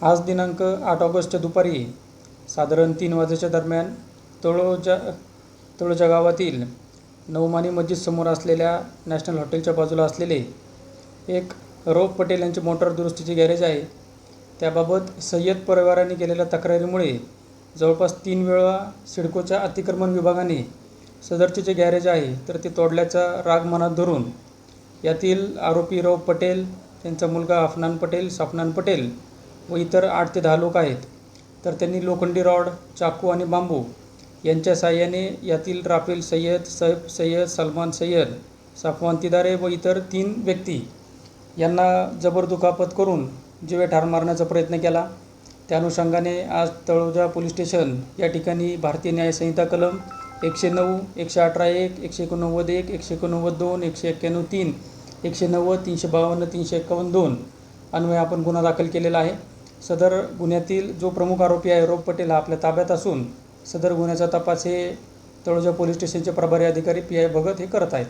आज दिनांक आठ ऑगस्टच्या दुपारी साधारण तीन वाजेच्या दरम्यान तळोजा तळोजा गावातील नवमानी मस्जिदसमोर असलेल्या नॅशनल हॉटेलच्या बाजूला असलेले एक रौफ पटेल यांचे मोटार दुरुस्तीचे गॅरेज आहे. त्याबाबत सय्यद परिवाराने केलेल्या तक्रारीमुळे जवळपास तीन वेळा सिडकोच्या अतिक्रमण विभागाने सदरचे जे गॅरेज आहे तर ते तोडल्याचा राग मनात धरून यातील आरोपी रौफ पटेल त्यांचा मुलगा अफनान पटेल सफनान पटेल व इतर आठ ते दहा लोक आहेत. तर त्यांनी लोखंडी रॉड चाकू आणि बांबू यांच्या साहाय्याने यातील राफेल सय्यद सैफ सय्यद सलमान सय्यद साफवान तिदारे व इतर तीन व्यक्ती यांना जबर दुखापत करून जीवे ठार मारण्याचा प्रयत्न केला. त्या अनुषंगाने आज तळोजा पोलीस स्टेशन या ठिकाणी भारतीय न्यायसंहिता कलम एकशे नऊ एकशे अठरा एक एकशे एकोणनव्वद एक एकशे एकोणनव्वद दोन एकशे एक्क्याण्णव तीन एकशे नव्वद तीनशे बावन्न तीनशे एकावन्न दोन अन्वये आपण गुन्हा दाखल केलेला आहे. सदर गुन्ह्यातील जो प्रमुख आरोपी आहे रोप पटेल हा आपल्या ताब्यात असून सदर गुन्ह्याचा तपास हे तळोजा पोलीस स्टेशनचे प्रभारी अधिकारी पी आय भगत हे करत आहेत.